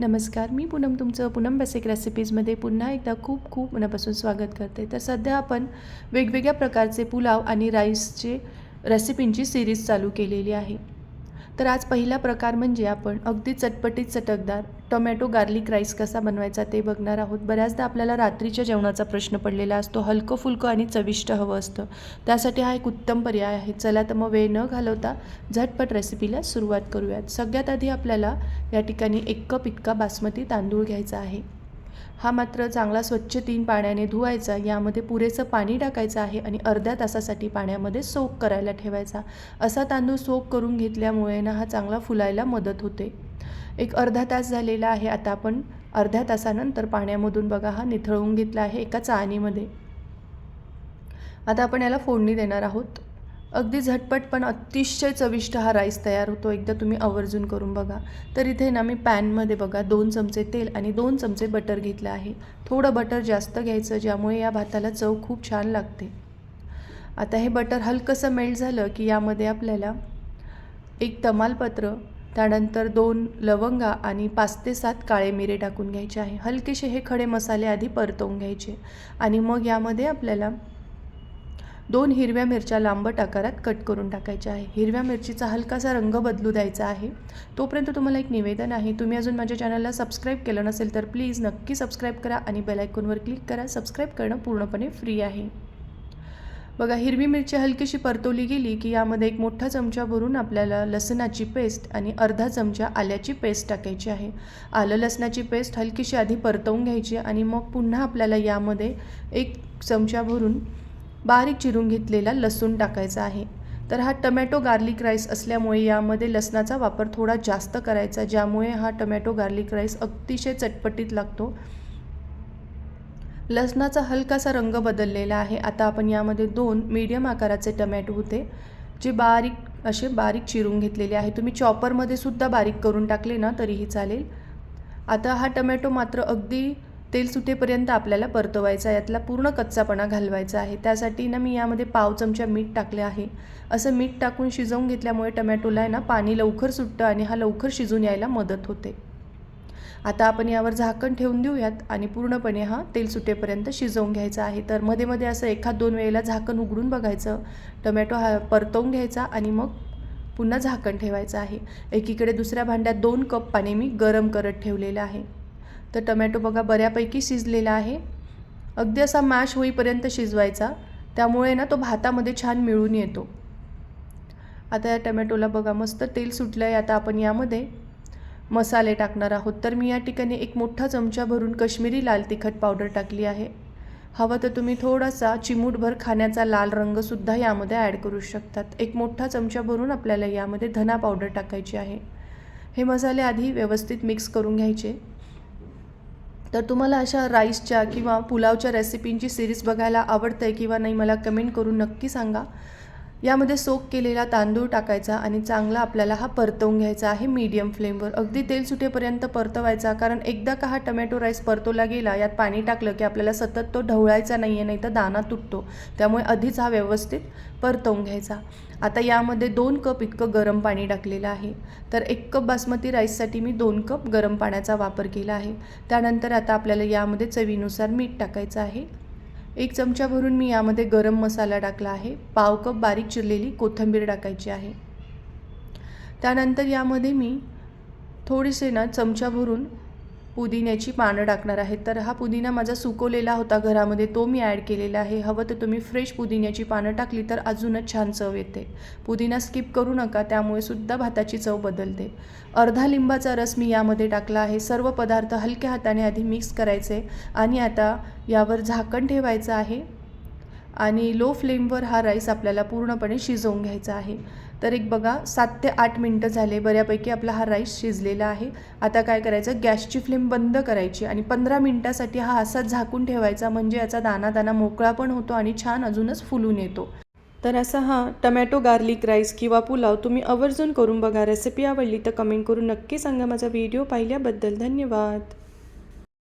नमस्कार मी पूनम तुमचं पूनम बेसिक रेसिपीजमध्ये पुन्हा एकदा खूप खूप मनापासून स्वागत करते. तर सध्या आपण वेगवेगळ्या प्रकारचे पुलाव आणि राईसचे रेसिपींची सिरीज चालू केलेली आहे. तर आज पहिला प्रकार म्हणजे आपण अगदी चटपटीत चटकदार टोमॅटो गार्लिक राईस कसा बनवायचा ते बघणार आहोत. बऱ्याचदा आपल्याला रात्रीच्या जेवणाचा प्रश्न पडलेला असतो. हलकं फुलकं आणि चविष्ट हवं असतं. त्यासाठी हा एक उत्तम पर्याय आहे. चला तर मग वेळ न घालवता झटपट रेसिपीला सुरुवात करूयात. सगळ्यात आधी आपल्याला या ठिकाणी एक कप इतका बासमती तांदूळ घ्यायचा आहे. हा मात्र चांगला स्वच्छ तीन पाण्याने धुवायचा. यामध्ये पुरेसं पाणी टाकायचं आहे आणि अर्ध्या तासासाठी पाण्यामध्ये सोक करायला ठेवायचा. असा तांदूळ सोक करून घेतल्यामुळे ना हा चांगला फुलायला मदत होते. एक अर्धा तास झालेला आहे. आता आपण अर्ध्या तासानंतर पाण्यामधून बघा हा निथळवून घेतला आहे एका चाळणीमध्ये. आता आपण याला फोडणी देणार आहोत. अगदी झटपट पण अतिशय चविष्ट हा राईस तयार होतो. एकदा तुम्ही आवर्जून करून बघा. तर इथे ना मी पॅनमध्ये बघा दोन चमचे तेल आणि दोन चमचे बटर घेतलं आहे. थोडं बटर जास्त घ्यायचं ज्यामुळे या भाताला चव खूप छान लागते. आता हे बटर हलकंसं मेल्ट झालं की यामध्ये आपल्याला एक तमालपत्र त्यानंतर दोन लवंगा आणि पाच ते सात काळे मिरे टाकून घ्यायचे आहे. हलकेसे हे खडे मसाले आधी परतवून घ्यायचे आणि मग यामध्ये आपल्याला दोन हिरव्या मिरच्या लांबट आकारात कट करून टाकायच्या आहे. हिरव्या मिरचीचा हलकासा रंग बदलू द्यायचा आहे. तोपर्यंत तुम्हाला एक निवेदन आहे. तुम्ही अजून माझ्या चॅनलला सबस्क्राईब केलं नसेल तर प्लीज नक्की सबस्क्राईब करा आणि बेलायकॉनवर क्लिक करा. सबस्क्राईब करणं पूर्णपणे फ्री आहे. बघा हिरवी मिरची हलकीशी परतवली गेली की यामध्ये एक मोठा चमचा भरून आपल्याला लसणाची पेस्ट आणि अर्धा चमचा आल्याची पेस्ट टाकायची आहे. आलं लसणाची पेस्ट हलकीशी आधी परतवून घ्यायची आणि मग पुन्हा आपल्याला यामध्ये एक चमचा भरून बारीक चिरून घेतलेला लसूण टाकायचा आहे. तर हा टमॅटो गार्लिक राईस असल्यामुळे यामध्ये लसणाचा वापर थोडा जास्त करायचा ज्यामुळे हा टमॅटो गार्लिक राईस अतिशय चटपटीत लागतो लसणाचा हलकासा रंग बदललेला आहे. आता आपण यामध्ये दोन मीडियम आकाराचे टमॅटो होते जे बारीक असे बारीक चिरून घेतलेले आहे तुम्ही चॉपरमध्ये सुद्धा बारीक करून टाकले ना तरीही चालेल. आता हा टमॅटो मात्र अगदी तेल सुटेपर्यंत आपल्याला परतवायचा यातला पूर्ण कच्चापणा घालवायचा आहे. त्यासाठी ना मी यामध्ये पाव चमचा मीठ टाकले आहे. असं मीठ टाकून शिजवून घेतल्यामुळे टमॅटोला आहे ना पाणी लवकर सुटतं आणि हा लवकर शिजून यायला मदत होते. आता आपण यावर झाकण ठेवून देऊयात आणि पूर्णपणे हा तेल सुटेपर्यंत शिजवून घ्यायचा आहे. तर मध्ये मध्ये असं एखाद दोन वेळेला झाकण उघडून बघायचं. टमॅटो हा परतवून घ्यायचा आणि मग पुन्हा झाकण ठेवायचं आहे. एकीकडे दुसऱ्या भांड्यात दोन कप पाणी मी गरम करत ठेवलेलं आहे. तर टमॅटो बघा बऱ्यापैकी शिजलेला आहे. अगदी असा मॅश होईपर्यंत शिजवायचा. त्यामुळे ना तो भातामध्ये छान मिळून येतो. आता या टमॅटोला बघा मस्त तेल सुटलं आहे आता आपण यामध्ये मसाले टाकणार आहोत. तर मी या ठिकाणी एक मोठा चमचा भरून कश्मीरी लाल तिखट पावडर टाकली आहे. हवं तर तुम्ही थोडासा चिमूटभर खाण्याचा लाल रंगसुद्धा यामध्ये ॲड करू शकतात. एक मोठा चमचा भरून आपल्याला यामध्ये धना पावडर टाकायची आहे. हे मसाले आधी व्यवस्थित मिक्स करून घ्यायचे. तर तुम्हाला अशा राईसच्या किंवा पुलावच्या रेसिपींची सिरीज बघायला आवडतं आहे किंवा नाही मला कमेंट करून नक्की सांगा. यामध्ये सोक केलेला तांदूळ टाकायचा आणि चांगला आपल्याला हा परतवून घ्यायचा आहे मीडियम फ्लेमवर अगदी तेल सुटेपर्यंत परतवायचा कारण एकदा का हा टमॅटो राईस परतवला गेला यात पाणी टाकलं की आपल्याला सतत तो ढवळायचा नाही आहे नाही तर दाना तुटतो. त्यामुळे आधीच हा व्यवस्थित परतवून घ्यायचा. आता यामध्ये दोन कप इतकं गरम पाणी टाकलेलं आहे. तर एक कप बासमती राईससाठी मी दोन कप गरम पाण्याचा वापर केला आहे. त्यानंतर आता आपल्याला यामध्ये चवीनुसार मीठ टाकायचं आहे. एक चमचा भरून मी यामध्ये गरम मसाला टाकला आहे. पाव कप बारीक चिरलेली कोथिंबीर टाकायची आहे. त्यानंतर यामध्ये मी थोडीसे ना चमचा भरून पुदिन्याची पानं टाकणार आहेत तर हा पुदिना माझा सुकवलेला होता घरामध्ये. तो मी ॲड केलेला आहे. हवं तर तुम्ही फ्रेश पुदिन्याची पानं टाकली तर अजूनच छान चव येते. पुदिना स्किप करू नका त्यामुळे सुद्धा भाताची चव बदलते. अर्धा लिंबाचा रस मी यामध्ये टाकला आहे. सर्व पदार्थ हलक्या हाताने आधी मिक्स करायचे आणि आता यावर झाकण ठेवायचं आहे. आणि लो फ्लेमवर हा राईस आपल्याला पूर्णपणे शिजवून घ्यायचा आहे. तर एक बघा सात ते आठ मिनटं झाले बऱ्यापैकी आपला हा राईस शिजलेला आहे. आता काय करायचं गॅसची फ्लेम बंद करायची आणि पंधरा मिनटासाठी हा असाच झाकून ठेवायचा म्हणजे याचा दाना दाना मोकळा पण होतो आणि छान अजूनच फुलून येतो. तर असा हा टमॅटो गार्लिक राईस किंवा पुलाव तुम्ही आवर्जून करून बघा. रेसिपी आवडली तर कमेंट करून नक्की सांगा. माझा व्हिडिओ पाहिल्याबद्दल धन्यवाद.